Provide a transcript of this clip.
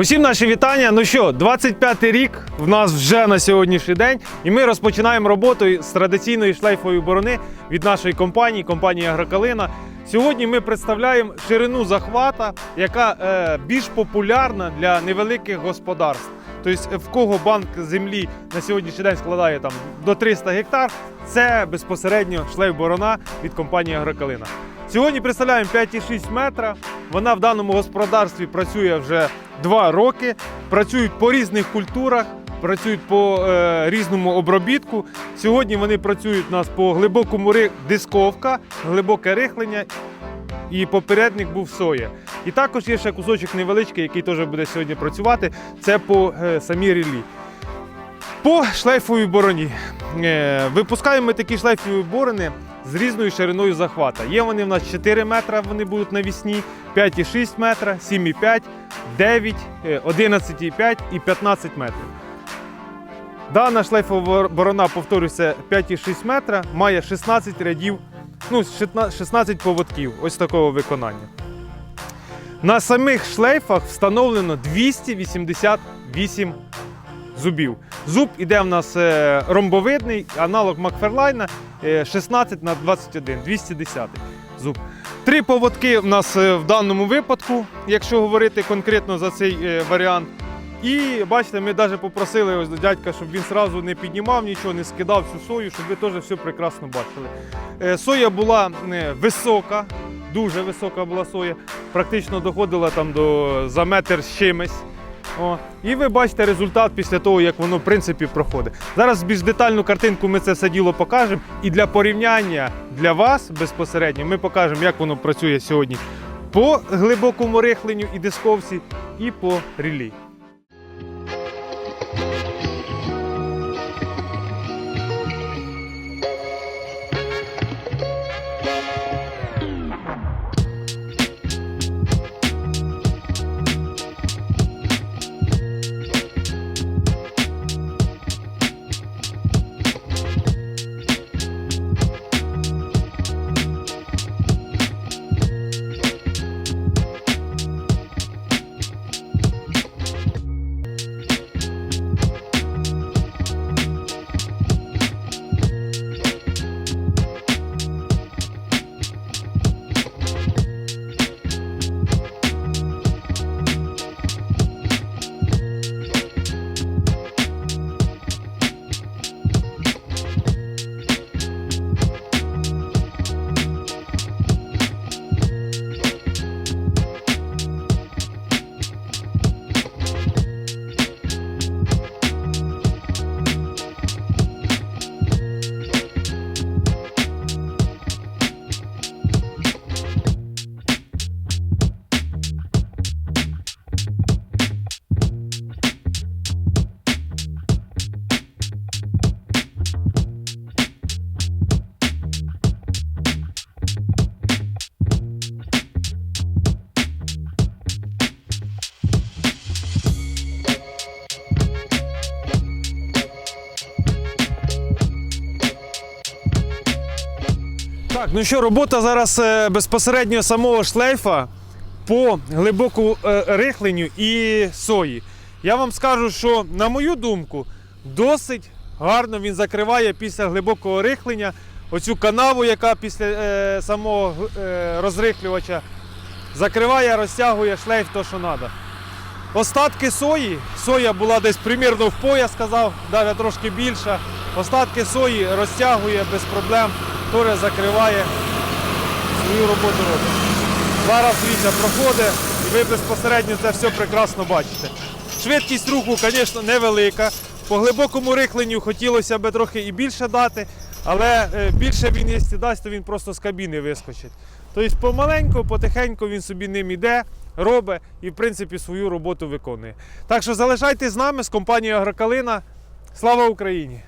Усім наші вітання. Ну що, 25-й рік в нас вже на сьогоднішній день, і ми розпочинаємо роботу з традиційної шлейфової борони від нашої компанії, компанії Агрокалина. Сьогодні ми представляємо ширину захвата, яка е, більш популярна для невеликих господарств. Тобто, в кого банк землі на сьогоднішній день складає там до 300 гектар, це безпосередньо шлейф борона від компанії Агрокалина. Сьогодні представляємо 5,6 метра. Вона в даному господарстві працює вже 2 роки. Працюють по різних культурах, працюють по е, різному обробітку. Сьогодні вони працюють у нас по глибокому ри... дисковка, глибоке рихлення і попередник був соя. І також є ще кусочок невеличкий, який теж буде сьогодні працювати. Це по е, самій рілі. По шлейфовій бороні. Е, Випускаємо ми такі шлейфові борони з різною шириною захвата. Є вони в нас 4 метра, вони будуть навісні, 5,6 метра, 7,5, 9, е, 11,5 і 15 метрів. Дана шлейфова борона, повторюся, 5,6 метра, має 16 рядів, ну, 16 поводків. Ось такого виконання. На самих шлейфах встановлено 288 зубів. Зуб іде в нас е, ромбовидний, аналог Макферлайна е, 16 на 21, 210 зуб. Три поводки в нас е, в даному випадку, якщо говорити конкретно за цей е, варіант. І бачите, ми навіть попросили ось дядька, щоб він одразу не піднімав нічого, не скидав всю сою, щоб ви теж все прекрасно бачили. Е, Соя була е, висока, дуже висока була соя, практично доходила там до за метр з чимось. О, і ви бачите результат після того, як воно в принципі проходить. Зараз більш детальну картинку ми це все діло покажемо. І для порівняння для вас безпосередньо ми покажемо, як воно працює сьогодні по глибокому рихленню і дисковці, і по рілі. Так, ну що, робота зараз е, безпосередньо самого шлейфа по глибоку е, рихленню і сої. Я вам скажу, що, на мою думку, досить гарно він закриває після глибокого рихлення оцю канаву, яка після е, самого е, розрихлювача закриває, розтягує шлейф то, що треба. Остатки сої, соя була десь примірно в пояс, сказав, навіть трошки більша. Остатки сої розтягує без проблем, теж закриває свою роботу робить. Зараз вітя проходить і ви безпосередньо це все прекрасно бачите. Швидкість руху, звісно, невелика. По глибокому рихленню хотілося б трохи і більше дати, але е, більше він, якщо дасть, то він просто з кабіни вискочить. Тобто помаленьку, потихеньку він собі ним іде, робить і в принципі свою роботу виконує. Так що залишайтесь з нами з компанією Агрокалина. Слава Україні!